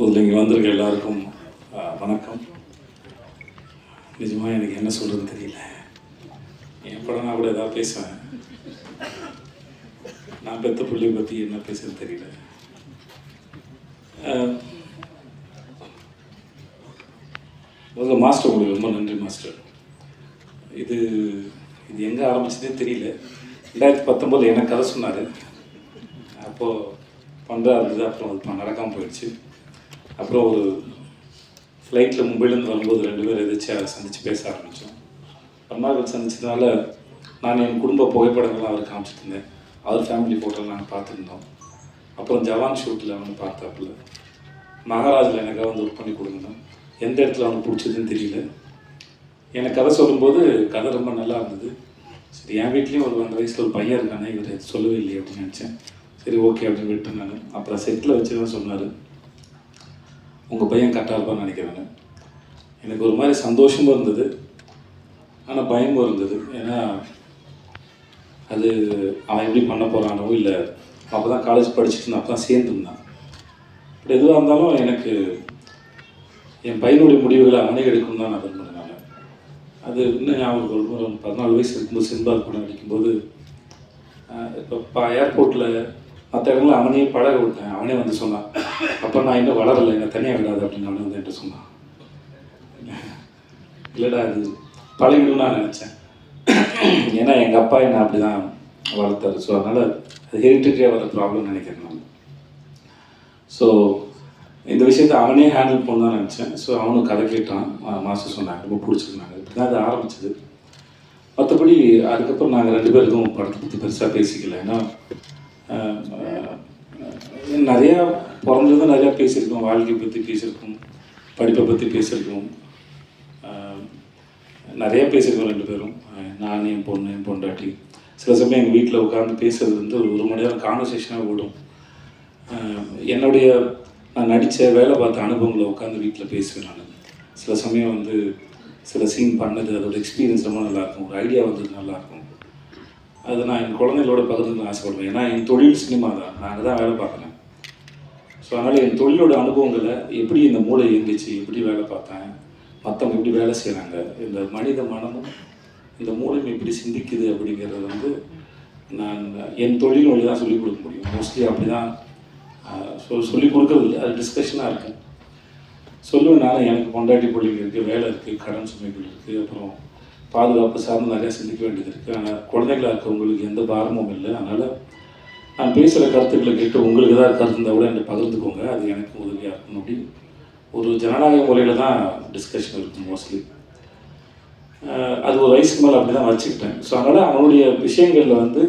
முதல்ல இங்கே வந்திருக்க எல்லாருக்கும் வணக்கம். நிஜமாக எனக்கு என்ன சொல்கிறதுன்னு தெரியல. என் படம் நான் கூட ஏதாவது பேசுவேன் நான் பெத்த பிள்ளைய பற்றி என்ன பேசுறதுன்னு தெரியல. முதல்ல மாஸ்டர் உங்களுக்கு ரொம்ப நன்றி மாஸ்டர். இது இது எங்கே ஆரம்பிச்சதே தெரியல. ரெண்டாயிரத்தி பத்தொம்போது எனக்கு கதை சொன்னார். அப்போது பண்ணுறா இருந்தது அப்புறம் அது நடக்காமல் போயிடுச்சு. அப்புறம் ஒரு ஃப்ளைட்டில் மும்பைலேருந்து வரும்போது ரெண்டு பேரும் எதாச்சும் சந்தித்து பேச ஆரம்பித்தோம் ரொம்ப நாள் சந்திச்சதுனால நான் என் குடும்ப புகைப்படங்கள்லாம் அவர் காமிச்சிட்டு இருந்தேன். அவர் ஃபேமிலி ஃபோட்டோலாம் நாங்கள் பார்த்துருந்தோம். அப்புறம் ஜவான் ஷூட்டில் வந்து பார்த்தாப்புல. மகாராஜில் எனக்காக வந்து ஒர்க் பண்ணி கொடுங்க எந்த இடத்துல அவனுக்கு பிடிச்சதுன்னு தெரியல. எனக்கு கதை சொல்லும்போது கதை ரொம்ப நல்லா இருந்தது. சரி என் வீட்லேயும் ஒரு அந்த வயசில் ஒரு பையன் இருக்கானே இவர் சொல்லவே இல்லையே அப்படின்னு நினச்சேன். சரி ஓகே அப்படின்னு விட்டுருந்தாங்க நான் அப்புறம் செட்டில் வச்சு தான் சொன்னார். உங்கள் பையன் கரெக்டாக இருப்பான்னு நினைக்கிறேன் எனக்கு ஒரு மாதிரி சந்தோஷமும் இருந்தது. ஆனால் பயமும் இருந்தது. ஏன்னா அது அவன் எப்படி பண்ண போகிறானோ இல்லை அப்போ தான் காலேஜ் படிச்சுட்டு இருந்தான் அப்போ தான் சேர்ந்துருந்தான் இப்படி எதுவாக இருந்தாலும் எனக்கு என் பையனுடைய முடிவுகளை அவனே எடுக்கணும் தான் நான் விரும்புகிறேன் அது இன்னும் ஞாபகம் வரும். ஒரு பதினாலு வயசு இருக்கும்போது சின்பால் படம் நடிக்கும்போது ஆஹ் இப்போ ஏர்போர்ட்டில் மற்ற இடங்களில் அவனே பழக விட்டேன் அவனே வந்து சொன்னான் அப்போ நான் இன்னும் வளரலை என்னை தனியாக விடாது அப்படின்னு அவனே வந்து என்கிட்ட சொன்னான். இல்லைடா அது பழகிடும் நான் நினச்சேன். ஏன்னா எங்கள் அப்பா என்னை அப்படி தான் வளர்த்தாரு. ஸோ அதனால் அது ஹெரிட்டரியாக வர ப்ராப்ளம் நினைக்கிறேன் நான். ஸோ இந்த விஷயத்தை அவனே ஹேண்டில் பண்ண தான் நினச்சேன். ஸோ அவனும் கதை கேட்டான். மாஸ்டர் சொன்னாங்க ரொம்ப பிடிச்சிருந்தாங்க. இப்படி தான் அது ஆரம்பிச்சது. மற்றபடி அதுக்கப்புறம் நாங்கள் ரெண்டு பேருக்கும் படத்தை பற்றி பெருசாக பேசிக்கல. ஏன்னா நிறையா பிறந்ததும் நிறையா பேசியிருக்கோம். வாழ்க்கையை பற்றி பேசியிருக்கோம். படிப்பை பற்றி பேசியிருக்கோம். நிறையா நிறைய பேசியிருக்கோம் ரெண்டு பேரும். நான் என் பொண்ணு என் பொண்டாட்டி. சில சமயம் எங்கள் வீட்டில் உட்காந்து பேசுறது வந்து ஒரு ஒரு மணி நேரம் கான்வர்சேஷனாக ஓடும். என்னுடைய நான் நடித்த வேலை பார்த்த அனுபவங்களை உட்காந்து வீட்டில் பேசுவேன் நான். சில சமயம் வந்து சில சீன் பண்ணது அதோட எக்ஸ்பீரியன்ஸ் ரொம்ப நல்லாயிருக்கும். ஒரு ஐடியா வந்தது நல்லாயிருக்கும். அது நான் என் குழந்தைகளோட பகிர்ந்து ஆசைப்படுவேன். ஏன்னா என் தொழில் சினிமா தான். நான் தான் வேலை பார்க்குறேன். ஸோ அதனால் என் தொழிலோட அனுபவங்களை எப்படி இந்த மூளை இருந்துச்சு எப்படி வேலை பார்த்தேன் மற்றவங்க எப்படி வேலை செய்கிறாங்க இந்த மனித மனமும் இந்த மூளையும் எப்படி சிந்திக்குது அப்படிங்கிறது வந்து நான் என் தொழில் வழி தான் சொல்லிக் கொடுக்க முடியும். மோஸ்ட்லி அப்படி தான் சொல் சொல்லிக் கொடுக்கறதில்லை அது டிஸ்கஷனாக இருக்கும் சொல்லுவேனால எனக்கு கொண்டாட்டி பிள்ளைங்க இருக்குது வேலை இருக்குது கடன் சுமைகள் இருக்குது அப்புறம் பாதுகாப்பு சார்ந்து நிறையா சிந்திக்க வேண்டியது இருக்குது ஆனால் குழந்தைகளாக இருக்கவங்களுக்கு எந்த பாரமும் இல்லை. அதனால் நான் பேசுகிற கருத்துக்களை கேட்டு உங்களுக்கு ஏதாவது கருத்து இருந்தால் கூட என்கிட்ட பகிர்ந்துக்கோங்க. அது எனக்கு உதவியாக இருக்கும் அப்படி. ஒரு ஜனநாயக முறையில் தான் டிஸ்கஷன் இருக்கும் மோஸ்ட்லி அது ஒரு வயசுக்கு மேலே அப்படி தான் வச்சுக்கிட்டேன். ஸோ அதனால் அவனுடைய விஷயங்களில் வந்து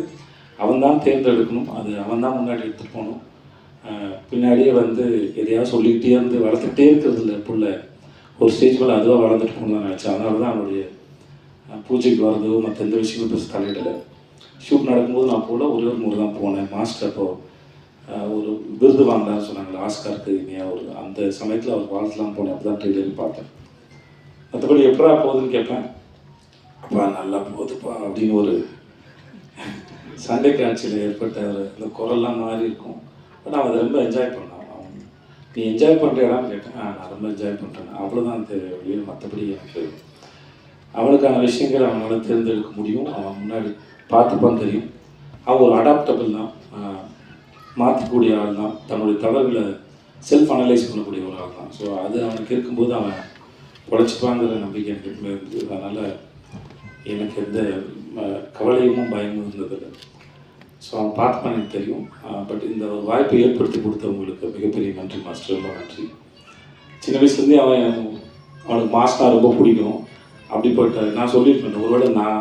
அவன் தான் தேர்ந்தெடுக்கணும். அது அவன் தான் முன்னாடி எடுத்துகிட்டு போகணும். பின்னாடியே வந்து எதையாவது சொல்லிக்கிட்டே இருந்து வளர்த்துக்கிட்டே இருக்கிறது இல்லை புள்ள. ஒரு ஸ்டேஜ் மேலே அதுவாக வளர்ந்துட்டு போகணும்னு நினச்சேன். அதனால தான் அவனுடைய பூஜைக்கு வர்றதோ மற்ற எந்த விஷயமும் பெருசு தலையிடலை. ஷூட் நடக்கும்போது நான் போல ஒரே ஒரு முறை தான் போனேன். மாஸ்டர் அப்போ ஒரு விருது வாங்கினான்னு சொன்னாங்களே ஆஸ்காருக்கு இனியாக ஒரு அந்த சமயத்தில் அவர் வாழ்த்துலாம் போனேன் அப்போ தான் ட்ரெயிலர் பார்த்தேன். மற்றபடி எப்படா போகுதுன்னு கேட்பேன். அப்பா நல்லா போகுதுப்பா அப்படின்னு ஒரு சண்டை காட்சியில் ஏற்பட்ட ஒரு அந்த குரல்லாம் மாறி இருக்கும். பட் அவன் அதை ரொம்ப என்ஜாய் பண்ணான். அவன் நீ என்ஜாய் பண்ணுறியாடான்னு கேட்டேன். நான் ரொம்ப என்ஜாய் பண்ணுறேன் அவ்வளோதான் தேவை ஒழிய மற்றபடி எனக்கு அவனுக்கான விஷயங்கள் அவனால் தேர்ந்தெடுக்க முடியும். அவன் முன்னாடி பார்த்துப்பான் தெரியும். அவன் ஒரு அடாப்டபிள் தான். மாற்றக்கூடிய ஆள் தான். தன்னுடைய தவறுகளை செல்ஃப் அனலைஸ் பண்ணக்கூடிய ஒரு ஆள் தான். ஸோ அது அவனுக்கு இருக்கும்போது அவன் உழைச்சிப்பாங்கிற நம்பிக்கை எனக்கு எப்பவுமே இருந்தது. அதனால் எனக்கு எந்த அஹ், கவலையும் பயமும் இருந்ததில்லை. ஸோ அவன் பார்த்துப்பான் எனக்கு தெரியும். பட் இந்த ஒரு வாய்ப்பை ஏற்படுத்தி கொடுத்தவங்களுக்கு மிகப்பெரிய நன்றி மாஸ்டர். ரொம்ப நன்றி. சின்ன வயசுலேருந்தே அவன் அவனுக்கு மாஸ்டர் ரொம்ப பிடிக்கும். அப்படிப்பட்ட நான் சொல்லியிருப்பேன் ஒருவேளை நான்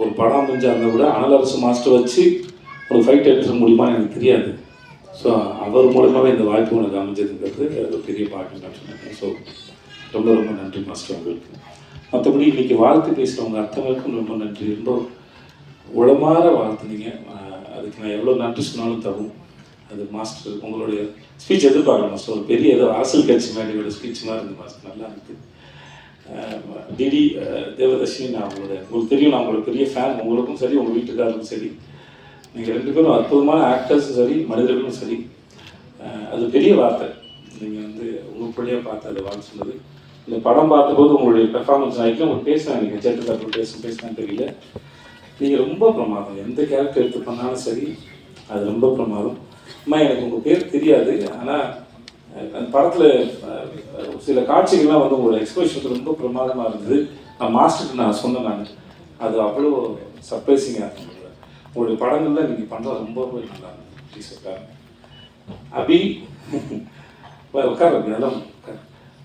ஒரு படம் அமைஞ்சா இருந்தால் கூட அனலரசு மாஸ்டர் வச்சு ஒரு ஃபைட் எடுத்துட முடியுமான்னு எனக்கு தெரியாது. ஸோ அவர் மூலமாகவே இந்த வாய்ப்பு உனக்கு அமைஞ்சதுங்கிறது அது ஒரு பெரிய பாக்கியம் நான் சொன்னேன் ஸோ ரொம்ப ரொம்ப நன்றி மாஸ்டர் உங்களுக்கு மற்றபடி இன்றைக்கி வாழ்த்து பேசுகிறவங்க அர்த்தங்களுக்கும் ரொம்ப நன்றி. ரொம்ப உளமாற வாழ்த்துனீங்க. அதுக்கு நான் எவ்வளோ நன்றி சொன்னாலும் தகும் அது மாஸ்டர் உங்களுடைய ஸ்பீச் எதிர்பார்க்கணும். மாஸ்டர் ஒரு பெரிய ஏதோ அரசியல் கட்சி மாதிரி ஸ்பீச் மாதிரி இருந்து மாஸ்டர். நல்லா இருக்குது டிடி தேவதர்ஷினி நான் உங்களோட உங்களுக்கு தெரியும் நான் உங்களோட பெரிய ஃபேன் உங்களுக்கும் சரி உங்கள் வீட்டுக்காரருக்கும் சரி. நீங்கள் ரெண்டு பேரும் அற்புதமான ஆக்டர்ஸும் சரி மனிதர்களும் சரி. அது பெரிய வார்த்தை. நீங்கள் வந்து குரூப் பார்த்து அதை வாழ் சொன்னது இந்த படம் பார்த்தபோது உங்களுடைய பெர்ஃபார்மன்ஸ் ஆகிக்கும் உங்களுக்கு பேசினாங்க நீங்கள் ஜெட்டு தப்பு பேச பேசினா தெரியல. நீங்கள் ரொம்ப பிரமாதம். எந்த கேரக்டர் எடுத்து பண்ணாலும் சரி அது ரொம்ப பிரமாதம். அம்மா எனக்கு உங்கள் பேர் தெரியாது. ஆனால் படத்தில் சில காட்சிகள்லாம் வந்து உங்களோட எக்ஸ்பிரஷன் ரொம்ப பிரமாதமாக இருந்தது. நான் மாஸ்டருக்கு நான் சொன்னேன் நான். அது அவ்வளோ சர்ப்ரைசிங்காக இருக்கும் உங்களுடைய படங்கள்லாம் நீங்கள் பண்ணுறது ரொம்ப நல்லா இருந்தது ப்ளீஸ் அபி உட்கார் அபி அதெல்லாம்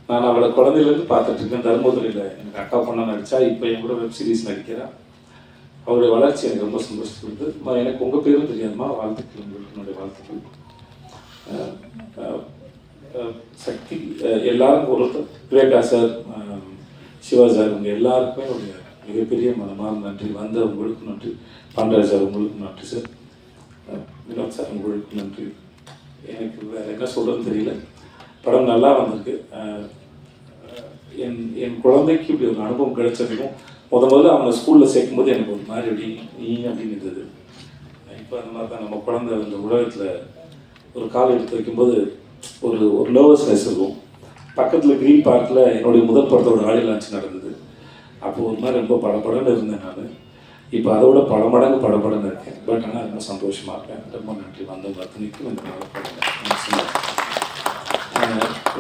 நான் அவளை குழந்தையிலேருந்து பார்த்துட்டு இருக்கேன். தர்மபுரியில் எனக்கு அக்கா பொண்ணாக நடித்தா இப்போ என் கூட வெப் சீரிஸ் நடிக்கிறா. அவருடைய வளர்ச்சி எனக்கு ரொம்ப சந்தோஷப்படுது எனக்கு உங்கள் பேரும் தெரியாதுமா? வாழ்த்துக்கள் உங்களுக்கு என்னுடைய வாழ்த்துக்கள். சக்தி எல்லாருக்கும் எல்லாரும் ஒருத்தர் விவேகா சார் சிவா சார் உங்கள் எல்லாருக்குமே ஒரு மிகப்பெரிய மனமான நன்றி. வந்த உங்களுக்கு நன்றி. பாண்டராஜ் சார் உங்களுக்கு நன்றி சார். வினோத் சார் உங்களுக்கு நன்றி. எனக்கு வேற என்ன சொல்கிறதுன்னு தெரியல. படம் நல்லா வந்திருக்கு. என் என் குழந்தைக்கு இப்படி ஒரு அனுபவம் கிடைச்சதுக்கும் முத முதல்ல அவங்க ஸ்கூலில் சேர்க்கும்போது எனக்கு ஒரு மாதிரி அப்படி நீ அப்படின்னு இருந்தது. இப்போ அந்த மாதிரி தான் நம்ம குழந்தை இந்த உலகத்தில் ஒரு கால் எடுத்து வைக்கும்போது ஒரு ஒரு நர்வஸ்னஸ் இருக்கும். பக்கத்தில் க்ரீன் பார்க்கில் என்னுடைய முதல் படத்தோட ஆடியோ லான்ச் நடந்தது. அப்போது ஒரு மாதிரி ரொம்ப படபடன்னு இருந்தேன் நான். இப்போ அதை விட பல மடங்கு படப்படன்னு இருக்கேன். பட் ஆனால் ரொம்ப சந்தோஷமாக இருக்கேன். ரொம்ப நன்றி. வந்தவங்க அத்தனைக்கும் இந்த நல்ல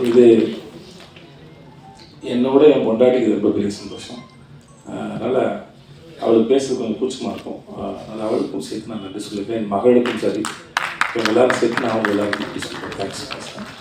இது என்னோட என் பொண்டாட்டிக்கு ரொம்ப பெரிய சந்தோஷம். அதனால் அவளுக்கு பேசுறது கொஞ்சம் கூச்சமாக இருக்கும். அதனால் அவளுக்கும் சேர்த்து நான் நன்றி சொல்லியிருக்கேன் என் மகளுக்கும் சரி. இவங்க எல்லாரும் சேர்த்து நான் அவங்க எல்லாருக்கும் நன்றி சொல்லியிருக்கேன் தேங்க்ஸ்